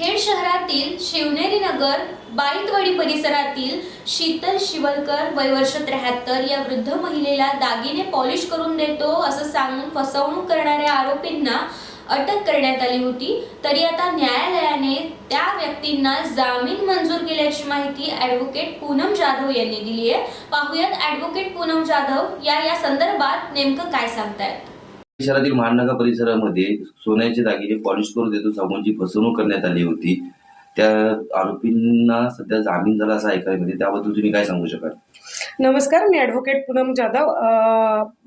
खेड शहरातील शिवनेरी नगर बाईतवाडी परिसरातील शीतल शिवलकर वयवर्ष त्र्याहत्तर या वृद्ध महिलेला दागिने पॉलिश करून देतो असं सांगून फसवणूक करणाऱ्या आरोपींना अटक करण्यात आली होती. तरी आता न्यायालयाने त्या व्यक्तींना जामीन मंजूर केल्याची माहिती ॲडव्होकेट पूनम जाधव यांनी दिली आहे. पाहुयात ॲडव्होकेट पूनम जाधव या या संदर्भात नेमकं काय सांगतायत. शहरातील महानगर परिसरामध्ये सोन्याचे दागिने पॉलिश करून देतो सांगून फसवणूक करण्यात आली होती. त्या आरोपींना सध्या जामीन झाला असं ऐकायला मिळते त्याबद्दल तुम्ही काय सांगू शकाल? नमस्कार मी ॲडव्होकेट पूनम जाधव.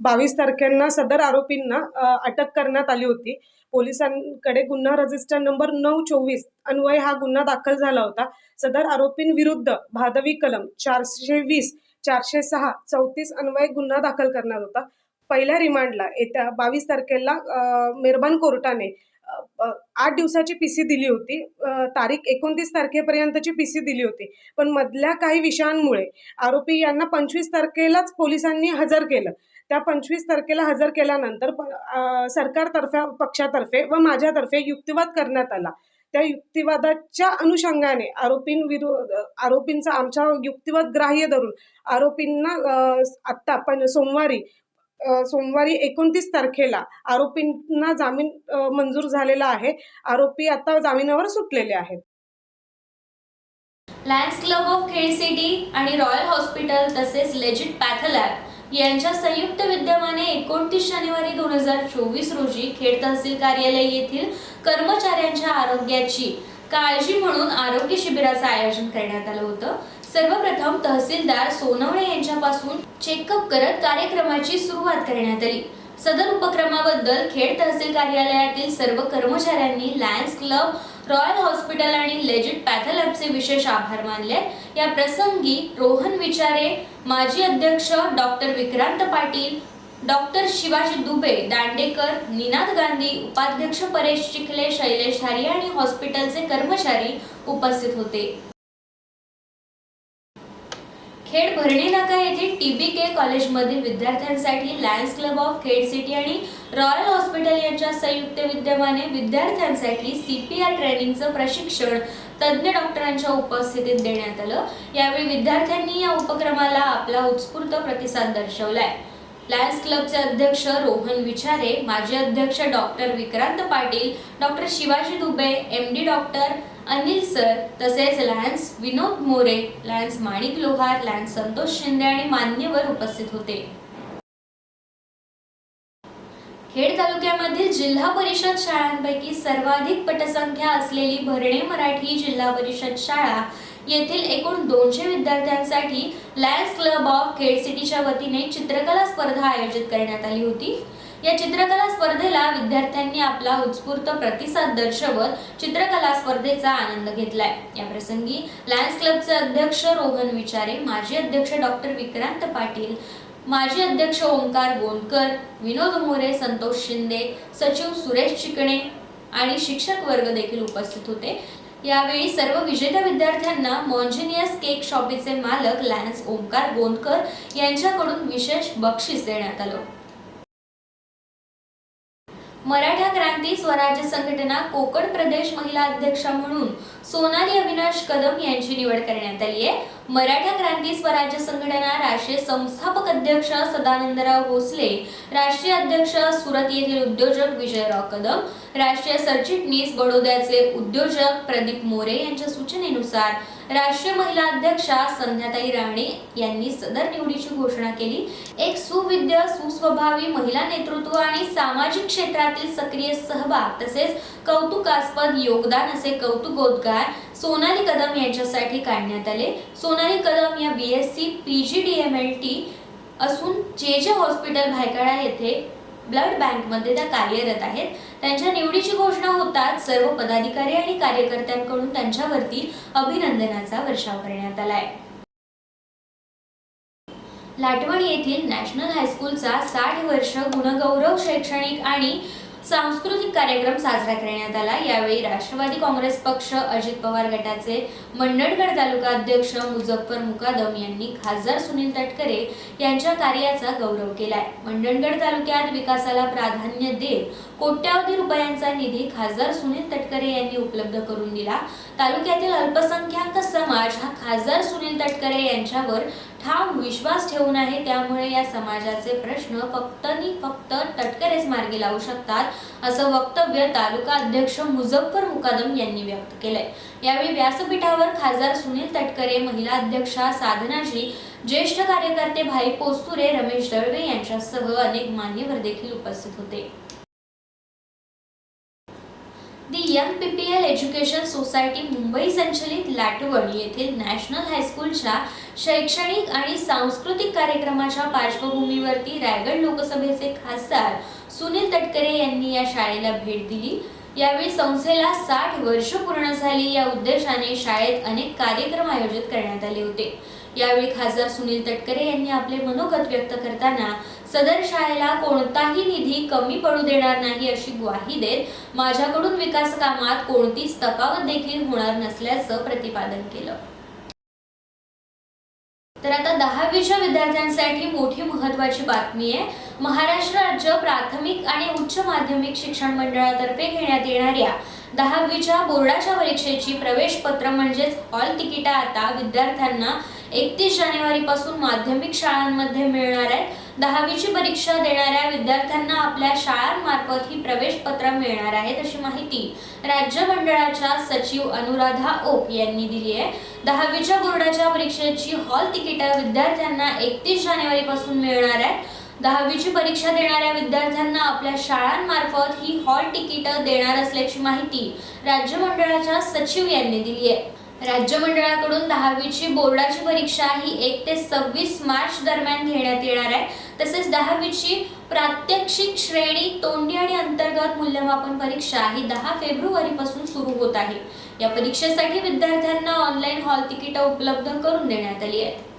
बावीस तारखेंना सदर आरोपींना अटक करण्यात आली होती. पोलिसांकडे गुन्हा रजिस्टर नंबर नऊ चोवीस अन्वय हा गुन्हा दाखल झाला होता. सदर आरोपींविरुद्ध भादवी कलम चारशे वीस चारशे सहा चौतीस अन्वय गुन्हा दाखल करण्यात होता. पहिल्या रिमांडला येत्या बावीस तारखेला मेरबान कोर्टाने आठ दिवसाची पी सी दिली होती. तारीख एकोणतीस तारखेपर्यंतची पी सी दिली होती. पण मधल्या काही विषयांमुळे आरोपी यांना पंचवीस तारखेलाच पोलिसांनी हजर केलं. त्या पंचवीस तारखेला हजर केल्यानंतर सरकारतर्फे पक्षातर्फे व माझ्यातर्फे युक्तिवाद करण्यात आला. त्या युक्तिवादाच्या अनुषंगाने आरोपींविरोध आरोपींचा आमच्या युक्तिवाद ग्राह्य धरून आरोपींना आत्ता पण सोमवारी सोमवारी एकोणतीस तारखेला आरोपींना जामीन मंजूर झालेला आहे. आरोपी आता जामिनावर सुटलेले आहेत. Lions Club of Khed City आणि रॉयल हॉस्पिटल तसेच लेजिट पॅथलॅब यांच्या संयुक्त विद्यमाने एकोणतीस जानेवारी दोन हजार चोवीस रोजी खेड तहसील कार्यालय येथील कर्मचाऱ्यांच्या आरोग्याची काळजी म्हणून आरोग्य शिबिराचं आयोजन करण्यात आलं होतं. सर्वप्रथम तहसीलदार सोनवणे यांच्यापासून चेकअप करत कार्यक्रमाची सुरुवात करण्यात आली. सदर उपक्रमाबद्दल खेड तहसील कार्यालयातील सर्व कर्मचाऱ्यांनी लायन्स क्लब रॉयल हॉस्पिटल आणि लेजिट पॅथलॅबचे विशेष आभार मानले. या प्रसंगी रोहन विचारे माजी अध्यक्ष डॉक्टर विक्रांत पाटील डॉक्टर शिवाजी दुबे दांडेकर निनाद गांधी उपाध्यक्ष परेश चिखले शैलेश धारिया आणि हॉस्पिटलचे कर्मचारी उपस्थित होते. खेड भरणे नाका येथे टीबी के कॉलेजमधील विद्यार्थ्यांसाठी Lions Club of Khed City आणि रॉयल हॉस्पिटल यांच्या संयुक्त विद्यमाने विद्यार्थ्यांसाठी सी पी आर ट्रेनिंगचं प्रशिक्षण तज्ज्ञ डॉक्टरांच्या उपस्थितीत देण्यात आलं. यावेळी विद्यार्थ्यांनी या उपक्रमाला आपला उत्स्फूर्त प्रतिसाद दर्शवलाय. लायन्स क्लबचे अध्यक्ष रोहन विचारे माजी अध्यक्ष doctor Vikrant Patil doctor Shivaji Dubey M D doctor Anil sir तसेच Lions Vinod More Lions Manik Lohar Lions Santosh Shinde आणि मान्यवर उपस्थित होते. खेड तालुक्यामधील जिल्हा परिषद शाळांपैकी सर्वाधिक पटसंख्या असलेली भरणे मराठी जिल्हा परिषद शाळा येथील एकूण दोनशे विद्यार्थ्यांसाठी लायन्स क्लब ऑफ खेड सिटीच्या वतीने चित्रकला स्पर्धा आयोजित करण्यात आली होती. या चित्रकला स्पर्धेला विद्यार्थ्यांनी आपला उत्स्फूर्त प्रतिसाद दर्शवत चित्रकला स्पर्धेचा आनंद घेतलाय. या प्रसंगी लायन्स क्लबचे अध्यक्ष रोहन विचारे माजी अध्यक्ष डॉक्टर विक्रांत पाटील माजी अध्यक्ष ओंकार गोंदकर विनोद मोरे संतोष शिंदे सचिव सुरेश चिकणे आणि शिक्षक वर्ग देखील उपस्थित होते. यावेळी सर्व विजेत्या विद्यार्थ्यांना मॉन्जिनियस केक शॉपीचे मालक लॅन्स ओंकार गोंदकर यांच्याकडून विशेष बक्षीस देण्यात आलं. मराठा क्रांती स्वराज्य संघटना कोकण प्रदेश महिला अध्यक्षा म्हणून सोनाली अविनाश कदम यांची निवड करण्यात आली आहे. मराठा क्रांती स्वराज्य संघटना राष्ट्रीय संस्थापक अध्यक्ष सदानंदराव भोसले राष्ट्रीय अध्यक्ष सुरत येथील उद्योजक विजयराव कदम राष्ट्रीय सरचिटणीस बडोद्याचे उद्योजक प्रदीप मोरे यांच्या सूचनेनुसार राष्ट्रीय महिला अध्यक्षा संध्याताई राणे यांनी सदर निवडीची घोषणा केली. एक सुविद्य सुस्वभावी महिला नेतृत्व आणि सामाजिक क्षेत्रातील सक्रिय सहभाग तसेच कौतुकास्पद योगदान असे कौतुकोद्गार सोनाली कदम यांच्यासाठी काढण्यात आले. सोनाली कदम या B S C P G D M L T असून जे जे हॉस्पिटल भायखळा येथे ब्लड बँकमध्ये त्या कार्यरत आहेत. त्यांच्या निवडीची घोषणा होताच सर्व पदाधिकारी आणि कार्यकर्त्यांकडून त्यांच्यावरती अभिनंदनाचा वर्षाव करण्यात आलाय. लाटवण येथील नॅशनल हायस्कूलचा साठ वर्ष गुणगौरव शैक्षणिक आणि सांस्कृतिक कार्यक्रम साजरा करण्यात आला. यावेळी राष्ट्रवादी काँग्रेस पक्ष अजित पवार गटाचे मंडणगड तालुका अध्यक्ष मुझफ्फर मुकादम यांनी खासदार सुनील तटकरे यांच्या कार्याचा गौरव केलाय. मंडणगड तालुक्यात विकासाला प्राधान्य देत कोट्यावधी रुपयांचा निधी खासदार सुनील तटकरे यांनी उपलब्ध करून दिला. तालुक्यातील अल्पसंख्याक समाज हा खासदार सुनील तटकरे यांच्यावर ठाम विश्वास ठेवून आहे त्यामुळे या समाजाचे प्रश्न फक्त नि फक्त तटकरेच मार्गी लावू शकतात असं वक्तव्य तालुका अध्यक्ष मुझफ्फर मुकादम यांनी व्यक्त केलंय. यावेळी व्यासपीठावर खासदार सुनील तटकरे महिला अध्यक्षा साधनाजी ज्येष्ठ कार्यकर्ते भाई पोस्तुरे रमेश दळवे यांच्यासह अनेक मान्यवर देखील उपस्थित होते. The Young PPL Education Society Mumbai संचलित लाटवण येथील नॅशनल हायस्कूलच्या शैक्षणिक आणि सांस्कृतिक कार्यक्रमाच्या पार्श्वभूमीवरती रायगड लोकसभेचे खासदार सुनील तटकरे यांनी या शाळेला भेट दिली. यावेळी संस्थेला साठ वर्ष पूर्ण झाली. या उद्देशाने शाळेत अनेक कार्यक्रम आयोजित करण्यात आले होते. यावेळी खासदार सुनील तटकरे यांनी आपले मनोगत व्यक्त करताना सदर शाळेला कोणताही निधी कमी पडू देणार नाही अशी ग्वाही देत माझ्याकडून विकास कामात कोणतीच तफावत देखील होणार नसल्याचं प्रतिपादन केलं. तर आता दहावीच्या विद्यार्थ्यांसाठी मोठी महत्वाची बातमी आहे. महाराष्ट्र राज्य प्राथमिक आणि उच्च माध्यमिक शिक्षण मंडळातर्फे घेण्यात येणाऱ्या दहावीच्या बोर्डाच्या परीक्षेची प्रवेश पत्र म्हणजेच हॉल तिकिटा आता विद्यार्थ्यांना एकतीस जानेवारी पासून माध्यमिक शाळांमध्ये मिळणार आहेत. दहावीची परीक्षा देणाऱ्या विद्यार्थ्यांना आपल्या शाळांमार्फत ही प्रवेश पत्र मिळणार आहेत अशी माहिती राज्य मंडळाच्या सचिव अनुराधा ओक यांनी दिली आहे. दहावीच्या बोर्डाच्या परीक्षेची हॉल तिकिटं विद्यार्थ्यांना एकतीस जानेवारी पासून मिळणार आहेत. दहावीची परीक्षा देणाऱ्या विद्यार्थ्यांना आपल्या शाळांमार्फत ही हॉल तिकीटं देणार असल्याची माहिती राज्य मंडळाच्या सचिव यांनी दिली आहे. राज्य मंडळाकडून दहावीची बोर्डाची परीक्षा ही एक ते सव्वीस मार्च दरम्यान घेण्यात येणार आहे. तसेच दहावीची प्रात्यक्षिक श्रेणी तोंडी आणि अंतर्गत मूल्यमापन परीक्षा ही दहा फेब्रुवारीपासून सुरू होत आहे. या परीक्षेसाठी विद्यार्थ्यांना ऑनलाईन हॉल तिकीटं उपलब्ध करून देण्यात आली आहेत.